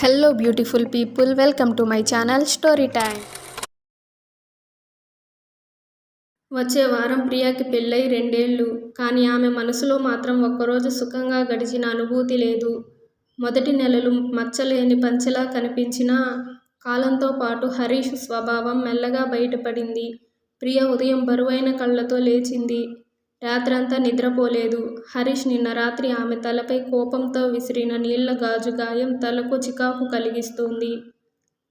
Hello beautiful people welcome to my channel story time వచ్చే వారం ప్రియాకి పెళ్ళై రెండేళ్ళు కానీ ఆమె మనసులో మాత్రం ఒక్కరోజు సుఖంగా గడిచిన అనుభూతి లేదు. మొదటి నెలలు మచ్చలేని పంచెలా కనిపించినా కాలంతో పాటు హరీష్ స్వభావం మెల్లగా బయటపడింది. ప్రియ ఉదయం బరువైన కళ్ళతో లేచింది. రాత్రంతా నిద్రపోలేదు. హరీష్ నిన్న రాత్రి ఆమె తలపై కోపంతో విసిరిన నీళ్ళ గాజు గాయం తలకు చికాకు కలిగిస్తుంది.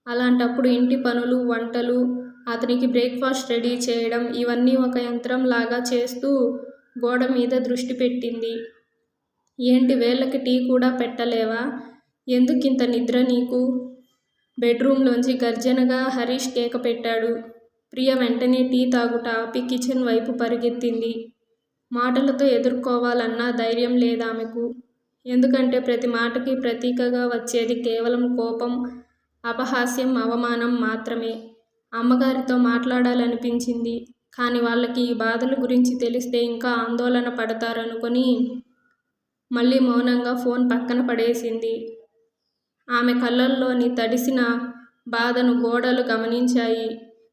అలాంటప్పుడు ఇంటి పనులు వంటలు అతనికి బ్రేక్ఫాస్ట్ రెడీ చేయడం ఇవన్నీ ఒక యంత్రం లాగా చేస్తూ గోడ మీద దృష్టి పెట్టింది. ఏంటి వేళ్ళకి టీ కూడా పెట్టలేవా? ఎందుకింత నిద్ర నీకు? బెడ్రూమ్లోంచి గర్జనగా హరీష్ కేక పెట్టాడు. ప్రియ వెంటనే టీ తాగుట ఆపి కిచెన్ వైపు పరిగెత్తింది. మాటలతో ఎదుర్కోవాలన్న ధైర్యం లేదామెకు. ఎందుకంటే ప్రతి మాటకి ప్రతీకగా వచ్చేది కేవలం కోపం అపహాస్యం అవమానం మాత్రమే. అమ్మగారితో మాట్లాడాలనిపించింది. కానీ వాళ్ళకి ఈ బాధల గురించి తెలిస్తే ఇంకా ఆందోళన పడతారనుకొని మళ్ళీ మౌనంగా ఫోన్ పక్కన పడేసింది. ఆమె కళ్ళల్లోని తడిసిన బాధను గోడలు గమనించాయి.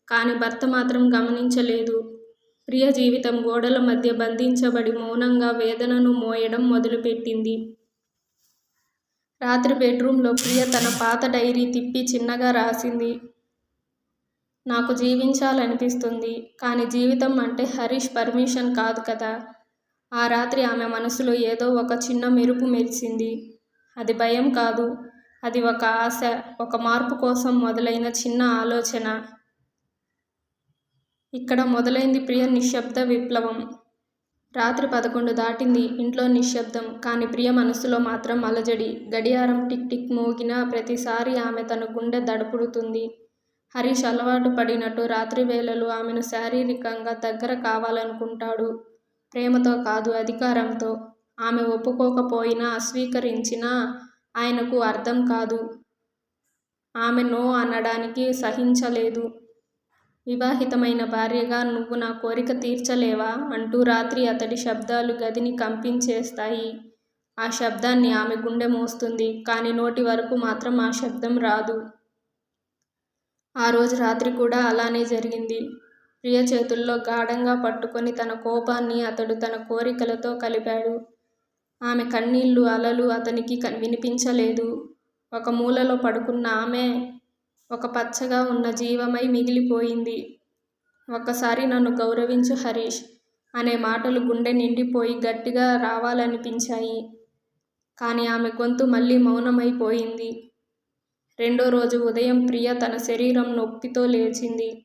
కానీ భర్త మాత్రం గమనించలేదు. ప్రియ జీవితం గోడల మధ్య బంధించబడి మౌనంగా వేదనను మోయడం మొదలుపెట్టింది. రాత్రి బెడ్రూమ్లో ప్రియ తన పాత డైరీ తిప్పి చిన్నగా రాసింది. నాకు జీవించాలనిపిస్తుంది కానీ జీవితం అంటే హరీష్ పర్మిషన్ కాదు కదా. ఆ రాత్రి ఆమె మనసులో ఏదో ఒక చిన్న మెరుపు మెరిసింది. అది భయం కాదు అది ఒక ఆశ ఒక మార్పు కోసం మొదలైన చిన్న ఆలోచన. ఇక్కడ మొదలైంది ప్రియ నిశ్శబ్ద విప్లవం. రాత్రి పదకొండు దాటింది ఇంట్లో నిశ్శబ్దం. కానీ ప్రియ మనసులో మాత్రం అలజడి. గడియారం టిక్ టిక్ మోగిన ప్రతిసారి ఆమె తన గుండె దడపుడుతుంది. హరీష్ అలవాటు పడినట్టు రాత్రి వేళలు ఆమెను శారీరకంగా దగ్గర కావాలనుకుంటాడు. ప్రేమతో కాదు అధికారంతో. ఆమె ఒప్పుకోకపోయినా అస్వీకరించినా ఆయనకు అర్థం కాదు. ఆమె నో అనడానికి సహించలేదు. వివాహితమైన భార్యగా నువ్వు నా కోరిక తీర్చలేవా? అంటూ రాత్రి అతడి శబ్దాలు గదిని కంపించేస్తాయి. ఆ శబ్దాన్ని ఆమె గుండె మోస్తుంది. కానీ నోటి వరకు మాత్రం ఆ శబ్దం రాదు. ఆ రోజు రాత్రి కూడా అలానే జరిగింది. ప్రియ చేతుల్లో గాఢంగా పట్టుకొని తన కోపాన్ని అతడు తన కోరికలతో కలిపాడు. ఆమె కన్నీళ్ళు అలలు అతనికి వినిపించలేదు. ఒక మూలలో పడుకున్న ఆమె ఒక పచ్చగా ఉన్న జీవమై మిగిలిపోయింది. ఒక్కసారి నన్ను గౌరవించు హరీష్ అనే మాటలు గుండె నిండిపోయి గట్టిగా రావాలనిపించాయి. కానీ ఆమె గొంతు మళ్ళీ మౌనమైపోయింది. రెండో రోజు ఉదయం ప్రియ తన శరీరం నొప్పితో లేచింది.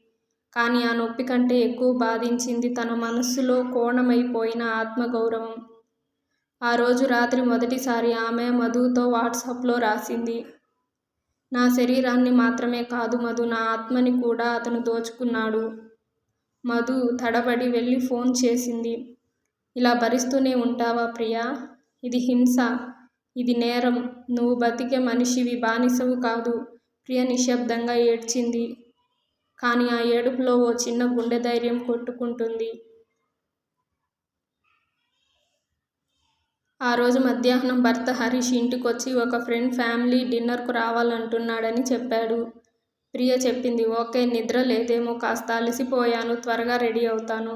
కానీ ఆ నొప్పి కంటే ఎక్కువ బాధించింది తన మనస్సులో కోణమైపోయిన ఆత్మగౌరవం. ఆ రోజు రాత్రి మొదటిసారి ఆమె మధుతో వాట్సాప్లో రాసింది. నా శరీరాన్ని మాత్రమే కాదు మధు నా ఆత్మని కూడా అతను దోచుకున్నాడు. మధు తడబడి వెళ్ళి ఫోన్ చేసింది. ఇలా భరిస్తూనే ఉంటావా ప్రియా? ఇది హింస ఇది నేరం. నువ్వు బతికే మనిషివి బానిసవు కాదు ప్రియ నిశ్శబ్దంగా ఏడ్చింది. కానీ ఆ ఏడుపులో ఓ చిన్న గుండె ధైర్యం కొట్టుకుంటుంది. ఆ రోజు మధ్యాహ్నం భర్త హరీష్ ఇంటికొచ్చి ఒక ఫ్రెండ్ ఫ్యామిలీ డిన్నర్కు రావాలంటున్నాడని చెప్పాడు. ప్రియ చెప్పింది ఓకే నిద్ర లేదేమో కాస్త అలసిపోయాను త్వరగా రెడీ అవుతాను.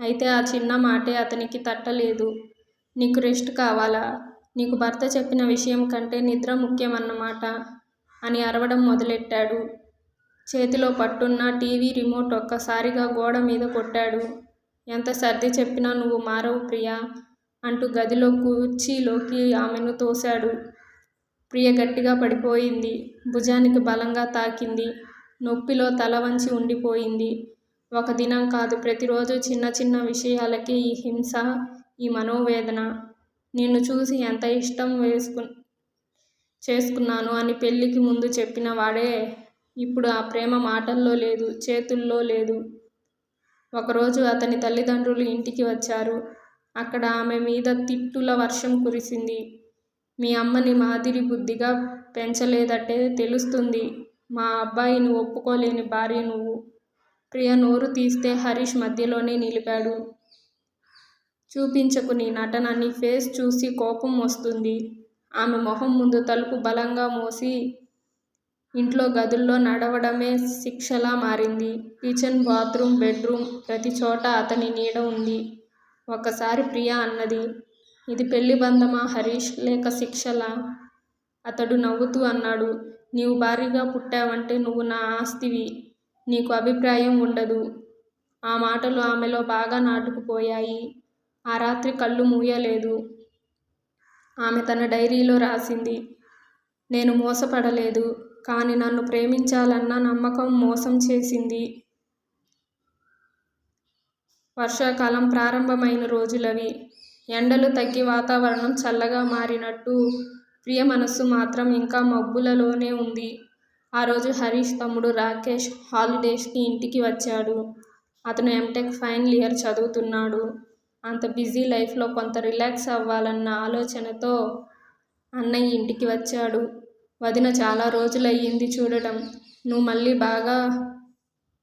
అయితే ఆ చిన్న మాటే అతనికి తట్టలేదు. నీకు రెస్ట్ కావాలా? నీకు భర్త చెప్పిన విషయం కంటే నిద్ర ముఖ్యమన్నమాట అని అరవడం మొదలెట్టాడు. చేతిలో పట్టున్న టీవీ రిమోట్ ఒక్కసారిగా గోడ మీద కొట్టాడు. ఎంత సర్ది చెప్పినా నువ్వు మారవు ప్రియా. అంటూ గదిలో కుర్చీలోకి ఆమెను తోశాడు. ప్రియ గట్టిగా పడిపోయింది. భుజానికి బలంగా తాకింది. నొప్పిలో తల వంచి ఉండిపోయింది. ఒక దినం కాదు ప్రతిరోజు చిన్న చిన్న విషయాలకి ఈ హింస ఈ మనోవేదన. నిన్ను చూసి ఎంత ఇష్టం వేసుకు చేసుకున్నాను అని పెళ్ళికి ముందు చెప్పిన వాడే ఇప్పుడు ఆ ప్రేమ మాటల్లో లేదు చేతుల్లో లేదు. ఒకరోజు అతని తల్లిదండ్రులు ఇంటికి వచ్చారు. అక్కడ ఆమె మీద తిట్టుల వర్షం కురిసింది. మీ అమ్మని మాదిరి బుద్ధిగా పెంచలేదటే తెలుస్తుంది. మా అబ్బాయిని ఒప్పుకోలేని భార్య నువ్వు. ప్రియ నోరు తీస్తే హరీష్ మధ్యలోనే నిలిపాడు. చూపించకు నీ నటన నీ ఫేస్ చూసి కోపం వస్తుంది. ఆమె మొహం ముందు తలుపు బలంగా మోసి ఇంట్లో గదుల్లో నడవడమే శిక్షలా మారింది. కిచెన్, బాత్రూమ్, బెడ్రూమ్ ప్రతి చోట అతని నీడ ఉంది. ఒక్కసారి ప్రియ అన్నది. ఇది పెళ్ళి బంధమా హరీష్! లేక శిక్షలా? అతడు నవ్వుతూ అన్నాడు. నీవు భారీగా పుట్టావంటే నువ్వు నా ఆస్తివి. నీకు అభిప్రాయం ఉండదు ఆ మాటలు ఆమెలో బాగా నాటుకుపోయాయి. ఆ రాత్రి కళ్ళు మూయలేదు. ఆమె తన డైరీలో రాసింది. నేను మోసపడలేదు. కానీ నన్ను ప్రేమించాలన్న నమ్మకం మోసం చేసింది. వర్షాకాలం ప్రారంభమైన రోజులవి. ఎండలు తగ్గి వాతావరణం చల్లగా మారినట్టు ప్రియ మనస్సు మాత్రం ఇంకా మబ్బులలోనే ఉంది. ఆ రోజు హరీష్ తమ్ముడు రాకేష్ హాలిడేస్కి ఇంటికి వచ్చాడు. అతను ఎంటెక్ ఫైనల్ ఇయర్ చదువుతున్నాడు. అంత బిజీ లైఫ్లో కొంత రిలాక్స్ అవ్వాలన్న ఆలోచనతో అన్నయ్య ఇంటికి వచ్చాడు. వదిన చాలా రోజులయ్యింది చూడటం. నువ్వు మళ్ళీ బాగా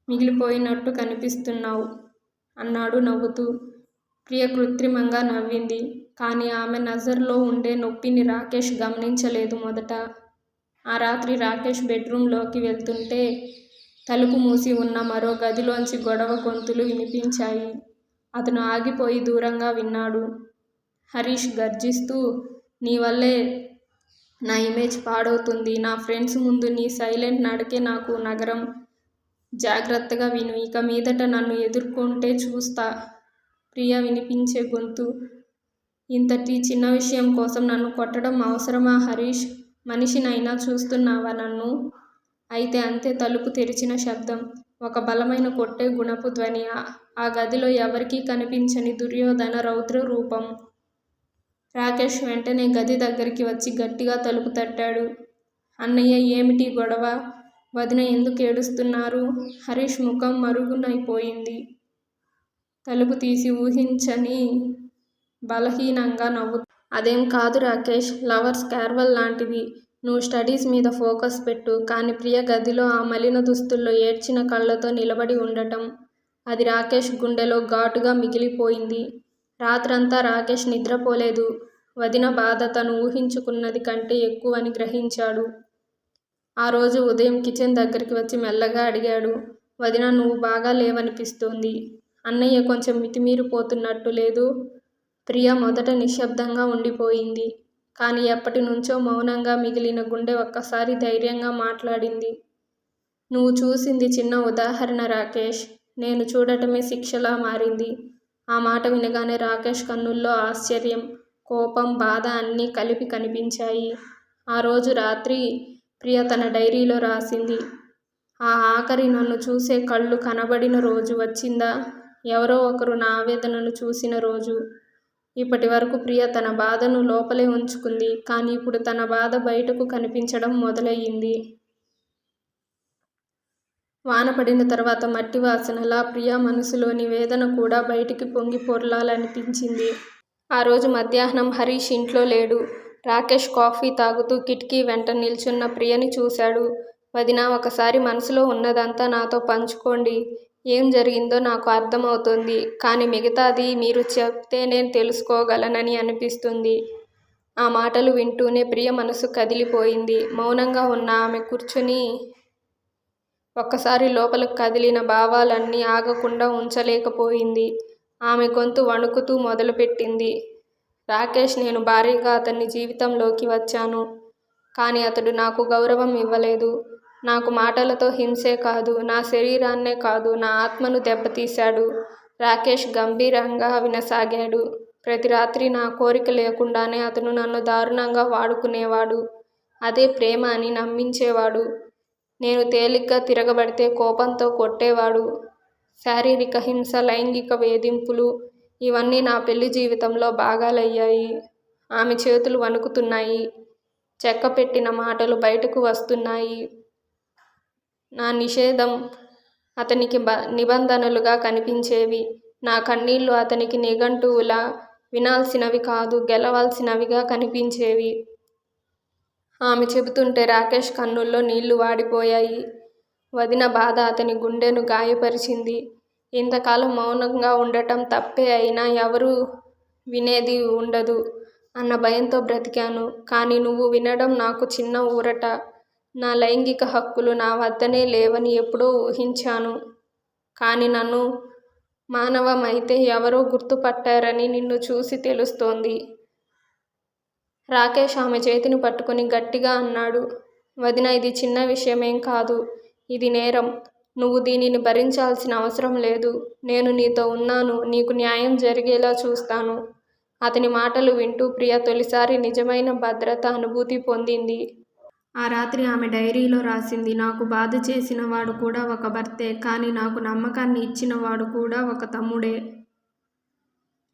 మిగిలిపోయినట్టు కనిపిస్తున్నావు అన్నాడు నవ్వుతూ. ప్రియ కృత్రిమంగా నవ్వింది. కానీ ఆమె నజర్లో ఉండే నొప్పిని రాకేష్ గమనించలేదు మొదట. ఆ రాత్రి రాకేష్ బెడ్రూమ్లోకి వెళ్తుంటే తలుపు మూసి ఉన్న మరో గదిలోంచి గొడవ గొంతులు వినిపించాయి. అతను ఆగిపోయి దూరంగా విన్నాడు. హరీష్ గర్జిస్తూ నీ వల్లే నా ఇమేజ్ పాడవుతుంది. నా ఫ్రెండ్స్ ముందు నీ సైలెంట్ నడకే నాకు నగరం. జాగ్రత్తగా విను. ఇక మీదట నన్ను ఎదుర్కొంటే చూస్తా ప్రియ వినిపించే గొంతు. ఇంతటి చిన్న విషయం కోసం నన్ను కొట్టడం అవసరమా హరీష్! మనిషినైనా చూస్తున్నావా నన్ను? అయితే అంతే తలుపు తెరిచిన శబ్దం. ఒక బలమైన కొట్టే గుణపు ధ్వని. ఆ గదిలో ఎవరికీ కనిపించని దుర్యోధన రౌద్ర రూపం. రాకేష్ వెంటనే గది దగ్గరికి వచ్చి గట్టిగా తలుపు తట్టాడు. అన్నయ్య ఏమిటి గొడవ? వదిన ఎందుకేడుస్తున్నారు? హరీష్ ముఖం మరుగునైపోయింది. తలుపు తీసి ఊహించని బలహీనంగా నవ్వు అదేం కాదు రాకేష్! లవర్స్ క్యార్వల్ లాంటిది. నువ్వు స్టడీస్ మీద ఫోకస్ పెట్టు. కానీ ప్రియ గదిలో ఆ మలిన దుస్తుల్లో ఏడ్చిన కళ్ళతో నిలబడి ఉండటం అది రాకేష్ గుండెలో ఘాటుగా మిగిలిపోయింది. రాత్రంతా రాకేష్ నిద్రపోలేదు. వదిన బాధ తను ఊహించుకున్నది కంటే ఎక్కువని గ్రహించాడు. ఆ రోజు ఉదయం కిచెన్ దగ్గరికి వచ్చి మెల్లగా అడిగాడు. వదినా నువ్వు బాగా లేవనిపిస్తోంది. అన్నయ్య కొంచెం మితిమీరిపోతున్నట్టు లేదు ప్రియ మొదట నిశ్శబ్దంగా ఉండిపోయింది కానీ ఎప్పటి నుంచో మౌనంగా మిగిలిన గుండె ఒక్కసారి ధైర్యంగా మాట్లాడింది. నువ్వు చూసింది చిన్న ఉదాహరణ రాకేష్. నేను చూడటమే శిక్షలా మారింది. ఆ మాట వినగానే రాకేష్ కన్నుల్లో ఆశ్చర్యం, కోపం, బాధ అన్నీ కలిపి కనిపించాయి. ఆ రోజు రాత్రి ప్రియ తన డైరీలో రాసింది. ఆ ఆఖరి నన్ను చూసే కళ్ళు కనబడిన రోజు వచ్చిందా? ఎవరో ఒకరు నా ఆవేదనను చూసిన రోజు. ఇప్పటివరకు ప్రియ తన బాధను లోపలే ఉంచుకుంది. కానీ ఇప్పుడు తన బాధ బయటకు కనిపించడం మొదలయ్యింది వాన పడిన తర్వాత మట్టి వాసనలా ప్రియ మనసులోని వేదన కూడా బయటికి పొంగి పొర్లాలనిపించింది. ఆ రోజు మధ్యాహ్నం హరీష్ ఇంట్లో లేడు. రాకేష్ కాఫీ తాగుతూ కిటికీ వెంట నిల్చున్న ప్రియని చూశాడు. వదినా ఒకసారి మనసులో ఉన్నదంతా నాతో పంచుకోండి. ఏం జరిగిందో నాకు అర్థమవుతుంది కానీ మిగతాది మీరు చెప్తే నేను తెలుసుకోగలనని అనిపిస్తుంది. ఆ మాటలు వింటూనే ప్రియ మనసు కదిలిపోయింది. మౌనంగా ఉన్న ఆమె కూర్చుని ఒక్కసారి లోపలకు కదిలిన భావాలన్నీ ఆగకుండా ఉంచలేకపోయింది. ఆమె గొంతు వణుకుతూ మొదలుపెట్టింది. రాకేష్ నేను భారీగా అతన్ని జీవితంలోకి వచ్చాను. కానీ అతడు నాకు గౌరవం ఇవ్వలేదు. నాకు మాటలతో హింసే కాదు, నా శరీరాన్నే కాదు, నా ఆత్మను దెబ్బతీశాడు రాకేష్ గంభీరంగా వినసాగాడు. ప్రతి రాత్రి నా కోరిక లేకుండానే అతను నన్ను దారుణంగా వాడుకునేవాడు. అదే ప్రేమ అని నమ్మించేవాడు. నేను తేలిగ్గా తిరగబడితే కోపంతో కొట్టేవాడు. శారీరక హింస, లైంగిక వేధింపులు ఇవన్నీ నా పెళ్ళి జీవితంలో భాగాలయ్యాయి. ఆమె చేతులు వణుకుతున్నాయి. చెక్క పెట్టిన మాటలు బయటకు వస్తున్నాయి. నా నిషేధం అతనికి బ నిబంధనలుగా కనిపించేవి. నా కన్నీళ్ళు అతనికి నిఘంటువులా వినాల్సినవి కాదు గెలవాల్సినవిగా కనిపించేవి. ఆమె చెబుతుంటే రాకేష్ కన్నుల్లో నీళ్ళు వాడిపోయాయి. వదిన బాధ అతని గుండెను గాయపరిచింది. ఇంతకాలం మౌనంగా ఉండటం తప్పే అయినా ఎవరూ వినేది ఉండదు అన్న భయంతో బ్రతికాను. కానీ నువ్వు వినడం నాకు చిన్న ఊరట. నా లైంగిక హక్కులు నా వద్దనే లేవని ఎప్పుడో ఊహించాను. కానీ నన్ను మానవమైతే ఎవరో గుర్తుపట్టారని నిన్ను చూసి తెలుస్తోంది. రాకేష్ ఆమె చేతిని పట్టుకుని గట్టిగా అన్నాడు. వదిన ఇది చిన్న విషయమేం కాదు. ఇది నేరం. నువ్వు దీనిని భరించాల్సిన అవసరం లేదు. నేను నీతో ఉన్నాను. నీకు న్యాయం జరిగేలా చూస్తాను. అతని మాటలు వింటూ ప్రియ తొలిసారి నిజమైన భద్రత అనుభూతి పొందింది. ఆ రాత్రి ఆమె డైరీలో రాసింది. నాకు బాధ చేసినవాడు కూడా ఒక భర్తే. కానీ నాకు నమ్మకాన్ని ఇచ్చినవాడు కూడా ఒక తమ్ముడే.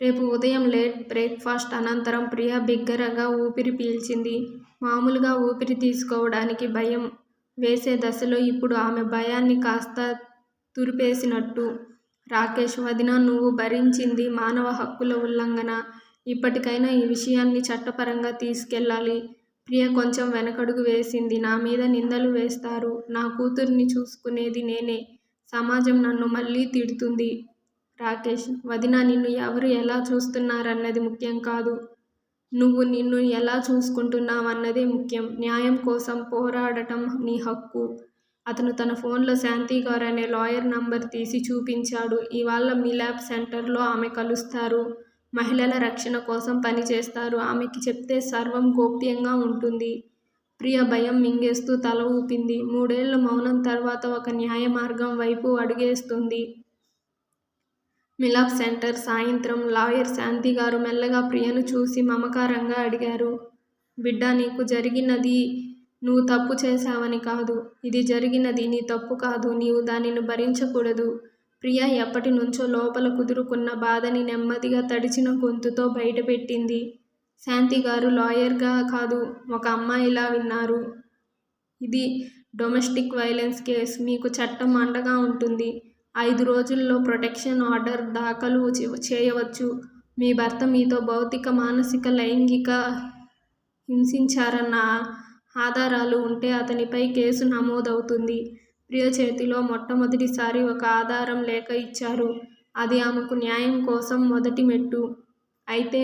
రేపు ఉదయం లేట్ బ్రేక్ఫాస్ట్ అనంతరం ప్రియ బిగ్గరగా ఊపిరి పీల్చింది. మామూలుగా ఊపిరి తీసుకోవడానికి భయం వేసే దశలో ఇప్పుడు ఆమె భయాన్ని కాస్త తురిపేసినట్టు. రాకేష్ వదినా నువ్వు భరించింది మానవ హక్కుల ఉల్లంఘన. ఇప్పటికైనా ఈ విషయాన్ని చట్టపరంగా తీసుకెళ్ళాలి. ప్రియ కొంచెం వెనకడుగు వేసింది. నా మీద నిందలు వేస్తారు. నా కూతుర్ని చూసుకునేది నేనే. సమాజం నన్ను మళ్ళీ తిడుతుంది. రాకేష్ వదినా నిన్ను ఎవరు ఎలా చూస్తున్నారన్నది ముఖ్యం కాదు. నువ్వు నిన్ను ఎలా చూసుకుంటున్నావన్నదే ముఖ్యం. న్యాయం కోసం పోరాడటం నీ హక్కు. అతను తన ఫోన్లో శాంతిగారు అనే లాయర్ నంబర్ తీసి చూపించాడు. ఇవాళ మిలాప్ సెంటర్లో ఆమె కలుస్తారు. మహిళల రక్షణ కోసం పనిచేస్తారు. ఆమెకి చెప్తే సర్వం గోప్యంగా ఉంటుంది. ప్రియ భయం మింగేస్తూ తల ఊపింది. మూడేళ్ళ మౌనం తర్వాత ఒక న్యాయ మార్గం వైపు అడుగేస్తుంది. మిలాప్ సెంటర్ సాయంత్రం లాయర్ శాంతి గారు మెల్లగా ప్రియను చూసి మమకారంగా అడిగారు. బిడ్డ నీకు జరిగినది నువ్వు తప్పు చేశావని కాదు. ఇది జరిగినది నీ తప్పు కాదు. నీవు దానిని భరించకూడదు. ప్రియ ఎప్పటి నుంచో లోపల కుదురుకున్న బాధని నెమ్మదిగా తడిచిన గొంతుతో బయటపెట్టింది. శాంతి గారు లాయర్గా కాదు ఒక అమ్మాయిలా విన్నారు. ఇది డొమెస్టిక్ వైలెన్స్ కేస్. మీకు చట్టం అండగా ఉంటుంది. ఐదు రోజుల్లో ప్రొటెక్షన్ ఆర్డర్ దాఖలు చేయవచ్చు. మీ భర్త మీతో భౌతిక, మానసిక, లైంగిక హింసించారన్న ఆధారాలు ఉంటే అతనిపై కేసు నమోదవుతుంది. ప్రియ చేతిలో మొట్టమొదటిసారి ఒక ఆధారం లేఖ ఇచ్చారు. అది ఆమెకు న్యాయం కోసం మొదటి మెట్టు. అయితే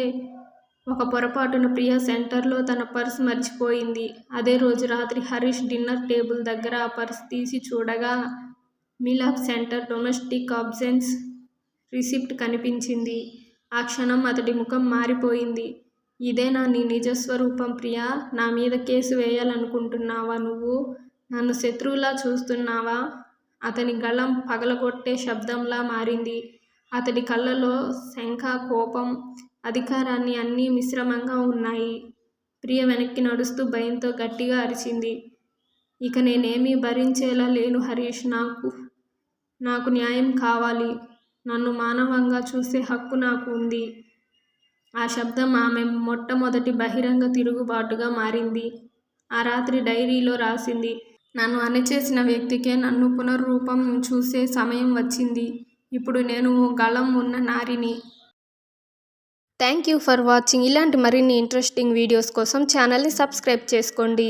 ఒక పొరపాటున ప్రియ సెంటర్లో తన పర్స్ మర్చిపోయింది. అదే రోజు రాత్రి హరీష్ డిన్నర్ టేబుల్ దగ్గర ఆ పర్స్ తీసి చూడగా Milap centre domestic absence receipt కనిపించింది. ఆ క్షణం అతడి ముఖం మారిపోయింది. ఇదేనా నీ నిజస్వరూపం ప్రియా! నా మీద కేసు వేయాలనుకుంటున్నావా నువ్వు? నన్ను శత్రువులా చూస్తున్నావా? అతని గళం పగలగొట్టే శబ్దంలా మారింది. అతడి కళ్ళలో శంఖ కోపం, అధికారాన్ని అన్నీ మిశ్రమంగా ఉన్నాయి. ప్రియ వెనక్కి నడుస్తూ భయంతో గట్టిగా అరిచింది. ఇక నేనేమీ భరించేలా లేను హరీష్. నాకు నాకు న్యాయం కావాలి. నన్ను మానవంగా చూసే హక్కు నాకు ఉంది. ఆ శబ్దం ఆమె మొట్టమొదటి బహిరంగ తిరుగుబాటుగా మారింది. ఆ రాత్రి డైరీలో రాసింది. నన్ను అణిచేసిన వ్యక్తికే నన్ను పునర్రూపం చూసే సమయం వచ్చింది. ఇప్పుడు నేను ఓ గళం ఉన్న నారిని. థ్యాంక్ యూ ఫర్ వాచింగ్ ఇలాంటి మరిన్ని ఇంట్రెస్టింగ్ వీడియోస్ కోసం ఛానల్ని సబ్స్క్రైబ్ చేసుకోండి.